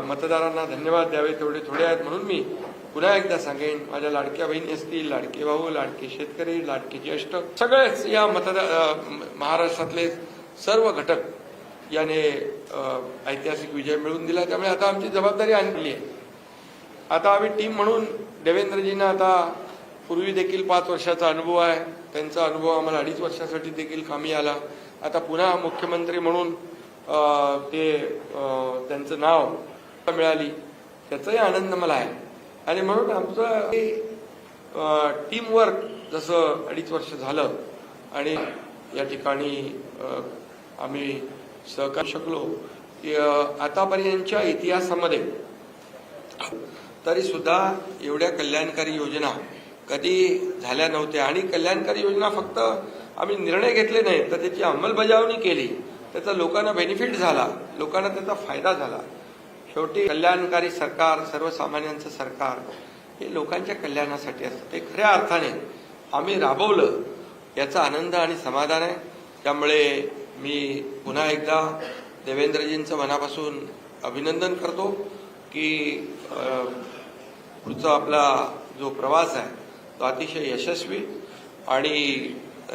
मतदारांना धन्यवाद द्यावे तेवढे थोडे आहेत म्हणून मी पुन्हा एकदा सांगेन माझ्या लाडक्या बहिणी असतील लाडके भाऊ लाडके शेतकरी लाडके ज्येष्ठ सगळेच या मतदार महाराष्ट्रातले सर्व घटक याने ऐतिहासिक विजय मिळवून दिला. त्यामुळे आता आमची जबाबदारी आणली आहे. आता आम्ही टीम म्हणून देवेंद्रजींना आता पूर्वी देखील पाच वर्षाचा अनुभव आहे. त्यांचा अनुभव आम्हाला अडीच वर्षासाठी देखील कामी आला. आता पुन्हा मुख्यमंत्री म्हणून ते त्यांचं नाव मिळाली. त्याचाही आनंद मला आहे. आणि म्हणून आमचं टीमवर्क जसं अडीच वर्ष झालं आणि या ठिकाणी आम्ही सहकार शकलो की आतापर्यंतच्या इतिहासामध्ये तरी सुद्धा एवढ्या कल्याणकारी योजना कधी झाल्या नव्हत्या. आणि कल्याणकारी योजना फक्त आम्ही निर्णय घेतले नाही तर त्याची अंमलबजावणी केली. त्याचा लोकांना बेनिफिट झाला. लोकांना त्याचा फायदा झाला. शेवटी कल्याणकारी सरकार सर्वसामान्यांचं सरकार हे लोकांच्या कल्याणासाठी असतं. ते खऱ्या अर्थाने आम्ही राबवलं याचा आनंद आणि समाधान आहे. त्यामुळे मी पुन्हा एकदा देवेंद्रजींचं मनापासून अभिनंदन करतो की पुढचा आपला जो प्रवास आहे तो अतिशय यशस्वी आणि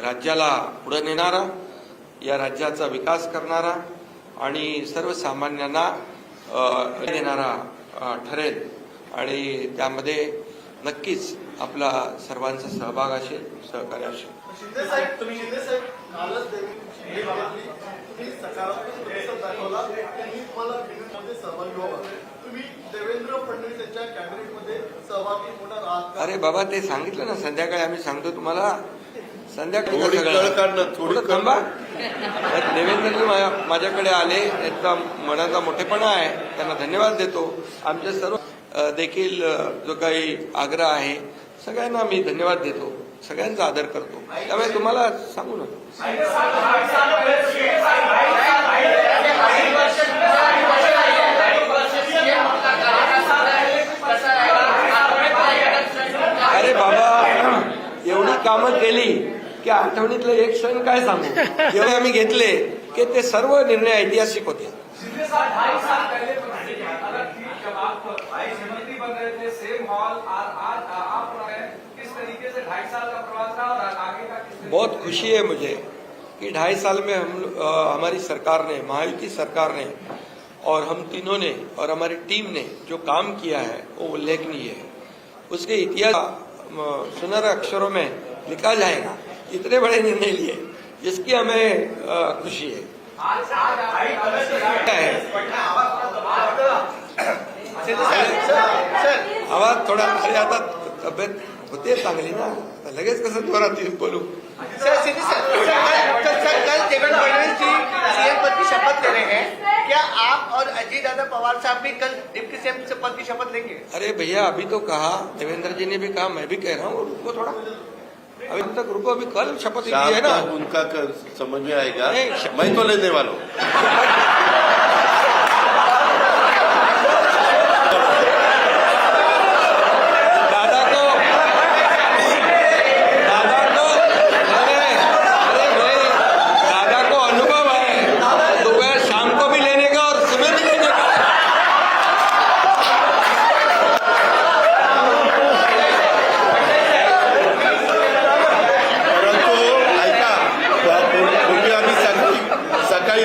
राज्याला पुढे नेणारा या राज्याचा विकास करणारा आणि सर्वसामान्यांना देणारा ठरेल. आणि त्यामध्ये नक्कीच आपला सर्वांचा सहभाग असेल सहकार्य असेल? अरे बाबा ते सांगितलं ना संध्याकाळी आम्ही सांगतो तुम्हाला. संध्याकाळी देवेंद्रजी माझ्याकडे आले त्यांचा मनाचा मोठेपणा आहे त्यांना धन्यवाद देतो. आमचे सर्व देखील जो काही आग्रह आहे सगळ्यांना मी धन्यवाद देतो. सगळ्यांचा आदर करतो. त्यामुळे तुम्हाला सांगू ना अरे बाबा एवढी कामं केली. की आठवणीतलं एक क्षण काय सांगू? एवढे आम्ही घेतले की ते सर्व निर्णय ऐतिहासिक होते. बहुत खुशी है मुझे कि ढाई साल में हम आ, हमारी सरकार ने महायुति सरकार ने और हम तीनों ने और हमारी टीम ने जो काम किया है वो उल्लेखनीय है। उसके इतिहास सुनर अक्षरों में लिखा जाएगा। इतने बड़े निर्णय लिए जिसकी हमें खुशी है। है आवाज़ थोडा अरे आता तब्येत होते चांगली ना आता लगेच कसं जोरात बोलू। सर सर कल देवेंद्र फडणवीस जी सीएम पद की शपथ ले रहे हैं। क्या आप और अजीत दादा पवार साहब भी कल डिप्टी सीएम से पद की शपथ लेंगे? अरे भैया अभी तो कहा देवेंद्र जी ने भी कहा मैं भी कह रहा हूँ रुको थोड़ा अभी तक रुको अभी कल शपथ ली है ना। उनका कर, समझ में आएगा। मैं तो लेने वाला हूँ दादा को दादा को अरे अरे भाई दादा को अनुभव है दोपहर शाम को भी लेने का और सुबह भी लेने का परंतु ऐका पूर्वी आम्ही सकाळी सकाळी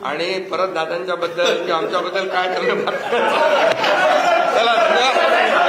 आणि परत दादांच्या बद्दल किंवा आमच्याबद्दल काय तुम्ही चला धन्यवाद.